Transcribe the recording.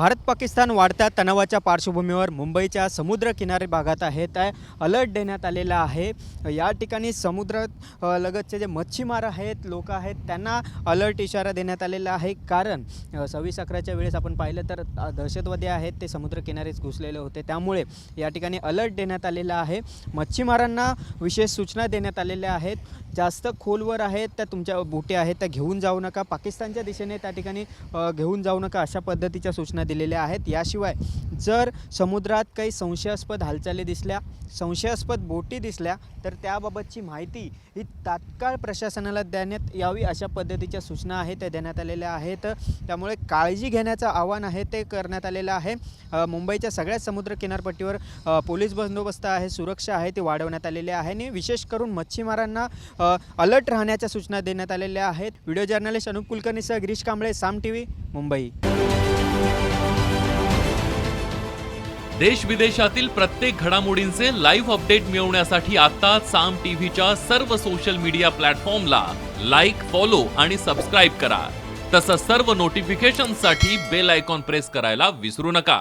भारत पाकिस्तान वाढत्या तणावाच्या पार्श्वभूमीवर मुंबईच्या समुद्र किनारी भागात आहे त्या अलर्ट देण्यात आलेला आहे. या ठिकाणी समुद्र लगतचे जे मच्छीमार आहेत लोक आहेत त्यांना अलर्ट इशारा देण्यात आलेला आहे. कारण सव्वीस अकराच्या वेळेस आपण पाहिलं तर दहशतवादी आहेत ते समुद्रकिनारीच घुसलेले होते. त्यामुळे या ठिकाणी अलर्ट देण्यात आलेला आहे. मच्छीमारांना विशेष सूचना देण्यात आलेल्या आहेत. जास्त खोलवर आहेत त्या तुमच्या बोटे आहेत त्या घेऊन जाऊ नका. पाकिस्तानच्या दिशेने त्या ठिकाणी घेऊन जाऊ नका अशा पद्धतीच्या सूचना दिलेल्या आहेत. याशिवाय जर समुद्रात काही संशयास्पद हालचाली दिसल्या संशयास्पद बोटी दिसल्या तर त्याबाबतची माहिती ही तात्काळ प्रशासनाला देण्यात यावी अशा पद्धतीच्या सूचना आहेत त्या देण्यात आलेल्या आहेत. त्यामुळे काळजी घेण्याचं आव्हान आहे ते करण्यात आलेलं आहे. मुंबईच्या सगळ्याच समुद्र किनारपट्टीवर पोलीस बंदोबस्त आहे सुरक्षा आहे ती वाढवण्यात आलेली आहे. आणि विशेष करून मच्छीमारांना अलर्ट राहण्याच्या सूचना देण्यात आलेल्या आहेत. व्हिडिओ जर्नलिस्ट अनुप कुलकर्णीसह गिरीश कांबळे साम टी व्ही मुंबई. देश विदेशातील प्रत्येक घडामोडींचे लाईव्ह अपडेट मिळवण्यासाठी आता साम टीव्हीच्या सर्व सोशल मीडिया प्लॅटफॉर्मला लाईक फॉलो आणि सबस्क्राईब करा. तसंच सर्व नोटिफिकेशनसाठी बेल आयकॉन प्रेस करायला विसरू नका.